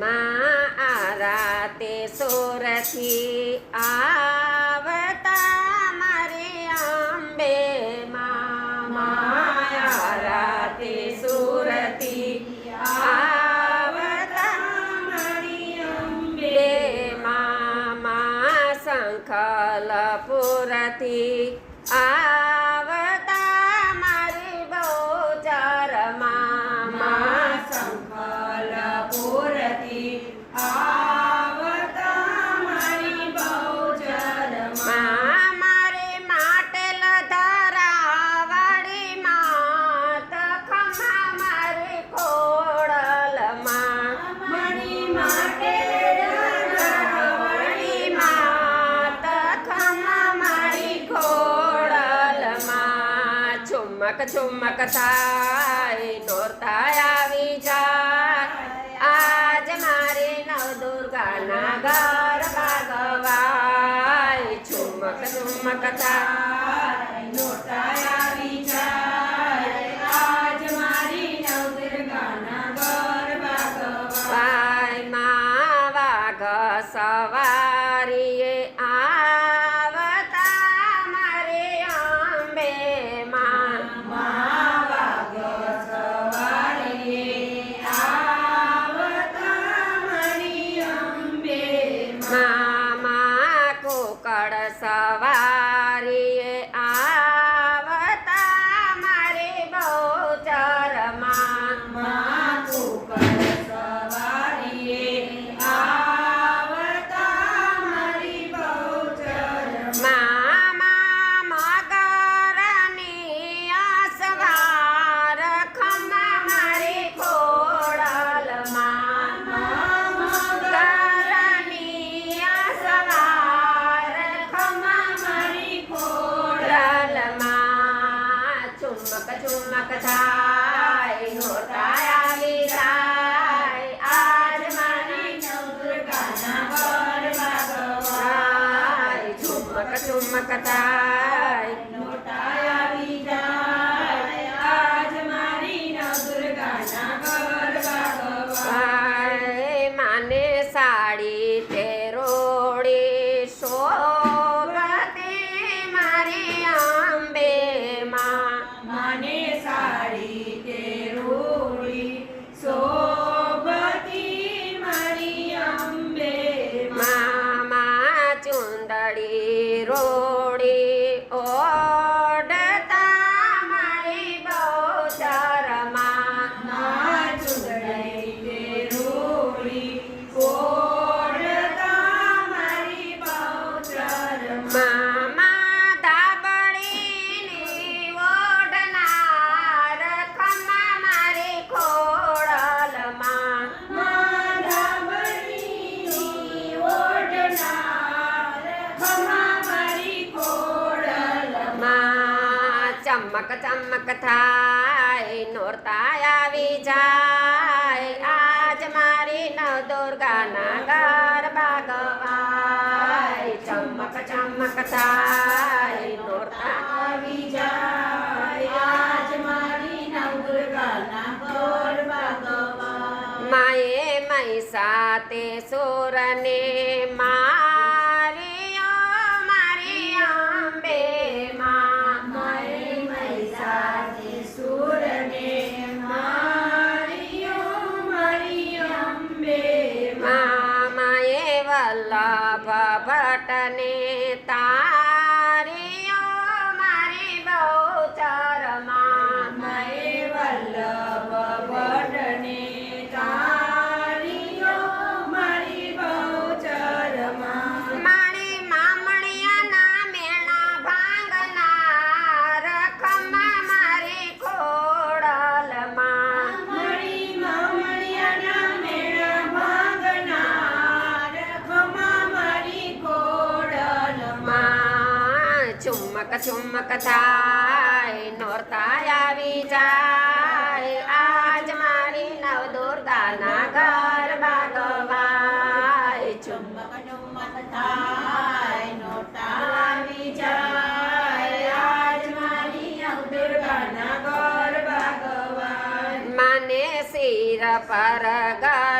માં આ રાતે સોરથી આવતા મારી માં માયા રાતે સુરતી આવતા મારી અંબે માં શંખલપુરથી આવતા ચુમક ચુમક થાય નોરતા આવી જાય. આજ મારી નવ દુર્ગાના ઘર ભાગવાય. ચુમક ચુમક થાય ચુમક ચુમક થાય નોટા આવી જાય આજ મારી ગવા થાય ચુમક ચુમક થાય ચમક ચમક થાય નોરતા આવી જાય આજ મારી નવ દુર્ગાના ગરબા ગવાય ચમક ચમક થાય નોરતા આવી જાય આજ મારી નવદુર્ગાના ગરબા ગવા માએ મૈસા તે સુરને મારિયો ભટ્ટને તારિયો ચુમક ચુમક થાય નોરતા આવી જાય. આજ મારી નવ દુર્ગાના ઘર બાગવાય. ચુમક ચુમક થાય નોરતા આવી જાય. આજ મારી નવ દુર્ગાના ઘર બાગવાય. માને શિર પર ગર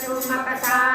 ประชุมมาประชา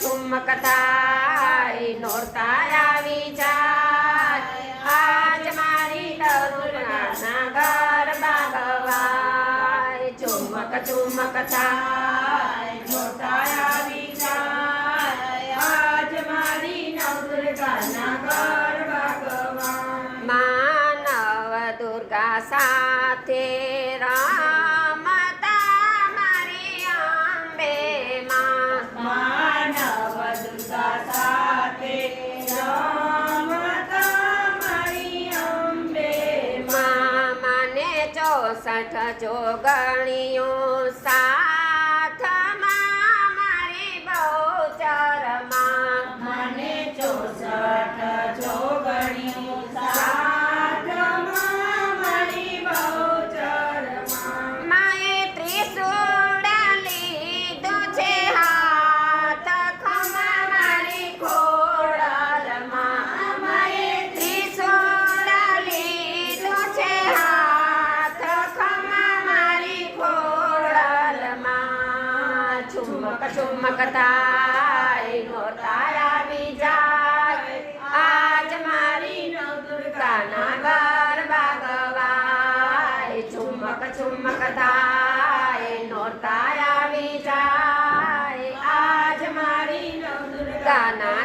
ઠુમકતા નોરતા આવી જાય આજ મારી તરુણાના ગરબા ગવાય ચુમક ચુમકતા સાઠ જોગણીઓ સા મમકતાય નો તારા વિજાય આજ મારી નવદુર્ગાના ઘર ભાગવાય ચુમક ચુમક તાય નો તારા વિજાય આજ મારી નવદુર્ગાના